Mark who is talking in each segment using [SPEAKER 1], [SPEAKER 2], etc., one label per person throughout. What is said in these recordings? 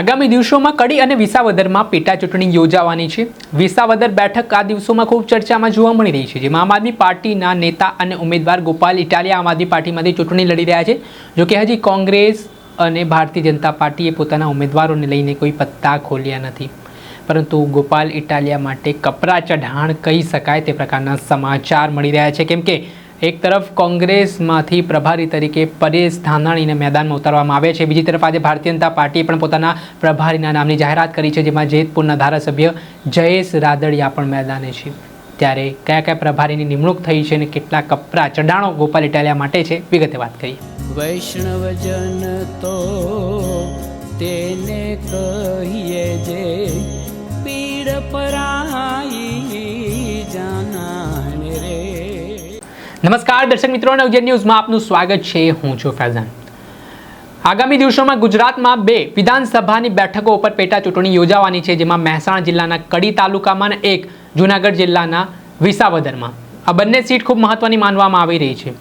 [SPEAKER 1] આગામી દિવસોમાં કડી અને વિસાવદરમાં પેટા ચૂંટણી યોજાવાની છે. વિસાવદર બેઠક આ દિવસોમાં ખૂબ ચર્ચામાં જોવા મળી રહી છે, જેમાં આમ આદમી પાર્ટીના નેતા અને ઉમેદવાર ગોપાલ ઇટાલિયા આમ આદમી પાર્ટીમાંથી ચૂંટણી લડી રહ્યા છે. જોકે હજી કોંગ્રેસ અને ભારતીય જનતા પાર્ટીએ પોતાના ઉમેદવારોને લઈને કોઈ પત્તા ખોલ્યા નથી. પરંતુ ગોપાલ ઇટાલિયા માટે કપરા ચઢાણ કહી શકાય તે પ્રકારના સમાચાર મળી રહ્યા છે. કેમ કે એક તરફ કોંગ્રેસમાંથી પ્રભારી તરીકે પરેશ ધાનાણીને મેદાનમાં ઉતારવામાં આવે છે. બીજી તરફ આજે ભારતીય જનતા પાર્ટીએ પણ પોતાના પ્રભારીના નામની જાહેરાત કરી છે, જેમાં જેતપુરના ધારાસભ્ય જયેશ રાદડિયા પણ મેદાને છે. ત્યારે કયા કયા પ્રભારીની નિમણૂક થઈ છે અને કેટલા કપરા ચઢાણો ગોપાલ ઇટાલિયા માટે છે, વિગતે વાત કરીએ.
[SPEAKER 2] વૈષ્ણવજન તો તેને કહીએ
[SPEAKER 1] નમસ્કાર, દર્શક મિત્રો નવજન ન્યૂઝમાં આપનું સ્વાગત છે. હું છું ફૈઝાન. આગામી દિવસોમાં ગુજરાતમાં બે વિધાનસભાની બેઠકો ઉપર પેટા ચૂંટણી યોજાવાની છે, જેમાં મહેસાણા જિલ્લાના કડી તાલુકામાં એક જૂનાગઢ જિલ્લાના વિસાવદરમાં. આ બંને સીટ ખૂબ મહત્વની માનવામાં આવી રહી છે.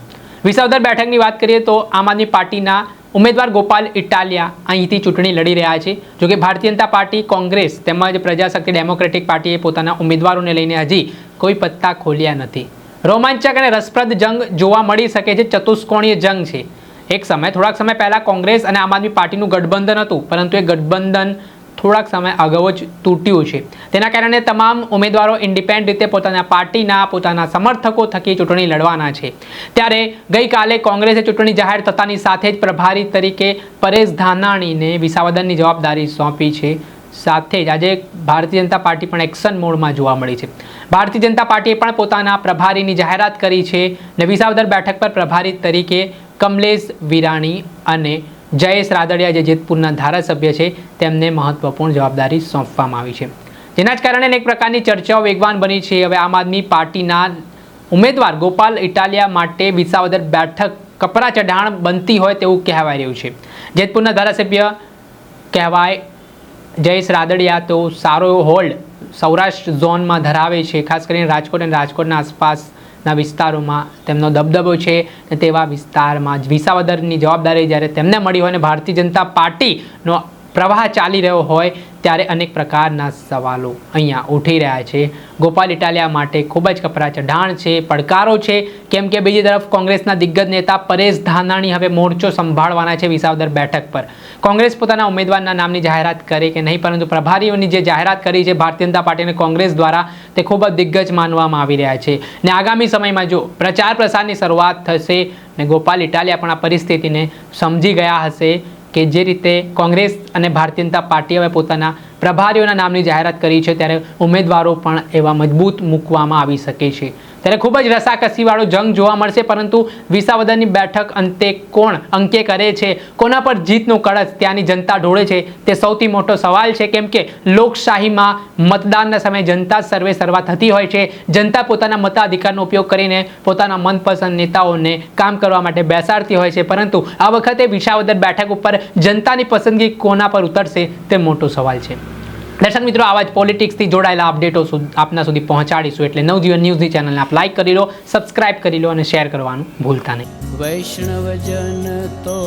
[SPEAKER 1] વિસાવદર બેઠકની વાત કરીએ તો આમ આદમી પાર્ટીના ઉમેદવાર ગોપાલ ઇટાલિયા અહીંથી ચૂંટણી લડી રહ્યા છે. જોકે ભારતીય જનતા પાર્ટી, કોંગ્રેસ તેમજ પ્રજાશક્તિ ડેમોક્રેટિક પાર્ટીએ પોતાના ઉમેદવારોને લઈને હજી કોઈ પત્તા ખોલ્યા નથી. રોમાંચક અને રસપ્રદ જંગ જોવા મળી શકે છે, ચતુષ્કોણીય જંગ છે. એક સમય, થોડાક સમય પહેલાં કોંગ્રેસ અને આમ આદમી પાર્ટીનું ગઠબંધન હતું, પરંતુ એ ગઠબંધન થોડાક સમય અગાઉ જ તૂટ્યું છે. તેના કારણે તમામ ઉમેદવારો ઇન્ડિપેન્ડ રીતે પોતાના પાર્ટીના, પોતાના સમર્થકો થકી ચૂંટણી લડવાના છે. ત્યારે ગઈકાલે કોંગ્રેસે ચૂંટણી જાહેર થતાની સાથે જ પ્રભારી તરીકે પરેશ ધાનાણીને વિસાવદનની જવાબદારી સોંપી છે. સાથે જ આજે ભારતીય જનતા પાર્ટી પણ એક્શન મોડમાં જોવા મળી છે. ભારતીય જનતા પાર્ટીએ પણ પોતાના પ્રભારીની જાહેરાત કરી છે. ને વિસાવદર બેઠક પર પ્રભારી તરીકે કમલેશ વિરાણી અને જયેશ રાદડિયા જે જેતપુરના ધારાસભ્ય છે, તેમને મહત્વપૂર્ણ જવાબદારી સોંપવામાં આવી છે. જેના જ કારણે અનેક પ્રકારની ચર્ચાઓ વેગવાન બની છે. હવે આમ આદમી પાર્ટીના ઉમેદવાર ગોપાલ ઇટાલિયા માટે વિસાવદર બેઠક કપરા ચઢાણ બનતી હોય તેવું કહેવાય રહ્યું છે. જેતપુરના ધારાસભ્ય કહેવાય જયેશ રાદડિયા તો સારો હોલ્ડ સૌરાષ્ટ્ર ઝોનમાં ધરાવે છે. ખાસ કરીને રાજકોટ અને રાજકોટના આસપાસના વિસ્તારોમાં તેમનો દબદબો છે ને તેવા વિસ્તારમાં વિસાવદરની જવાબદારી જ્યારે તેમને મળી હોય અને ભારતીય જનતા પાર્ટીનો પ્રવાહ ચાલી રહ્યો હોય ત્યારે અનેક પ્રકારના સવાલો અહીંયા ઉઠી રહ્યા છે. ગોપાલ ઇટાલિયા માટે ખૂબ જ કપરા ચઢાણ છે, પડકારો છે. કેમ કે બીજી તરફ કોંગ્રેસના દિગ્ગજ નેતા પરેશ ધાનાણી હવે મોરચો સંભાળવાના છે વિસાવદર બેઠક પર. કોંગ્રેસ પોતાના ઉમેદવારના નામની જાહેરાત કરે કે નહીં, પરંતુ પ્રભારીઓની જે જાહેરાત કરી છે ભારતીય જનતા પાર્ટી અને કોંગ્રેસ દ્વારા તે ખૂબ જ દિગ્ગજ માનવામાં આવી રહ્યા છે. ને આગામી સમયમાં જો પ્રચાર પ્રસારની શરૂઆત થશે ને ગોપાલ ઇટાલિયા પણ આ પરિસ્થિતિને સમજી ગયા હશે કે જે રીતે કોંગ્રેસ અને ભારતીય જનતા પાર્ટી પોતાના પ્રભારીઓના નામની જાહેરાત કરી છે, ત્યારે ઉમેદવારો પણ એવા મજબૂત મૂકવામાં આવી શકે છે. ત્યારે ખૂબ જ રસાકસીવાળો જંગ જોવા મળશે, પરંતુ વિસાવદરની બેઠક અંતે કોણ અંકે કરે છે? કોના પર જીતનું કળશ ત્યાંની જનતા ઢોળે છે? તે સૌથી મોટો સવાલ છે, કેમ કે લોકશાહીમાં મતદાનના સમયે જનતા સર્વે સર્વા થતી હોય છે. જનતા પોતાના મતાધિકારનો ઉપયોગ કરીને પોતાના મનપસંદ નેતાઓને કામ કરવા માટે બેસાડતી હોય છે. પરંતુ આ વખતે વિસાવદર બેઠક ઉપર જનતાની પસંદગી કોના પર ઉતરશે, તે મોટો સવાલ છે. દર્શક મિત્રો, આવા જ પોલિટિક્સથી જોડાયેલા અપડેટો આપના સુધી પહોંચાડીશું એટલે નવજીવન ન્યૂઝની ચેનલને આપ લાઇક કરી લો સબસ્ક્રાઇબ કરી લો અને શેર કરવાનું ભૂલતા નહીં.
[SPEAKER 2] વૈષ્ણવજન તો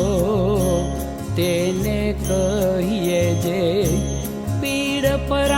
[SPEAKER 2] તેને કહીએ જે પીડ પરાઈ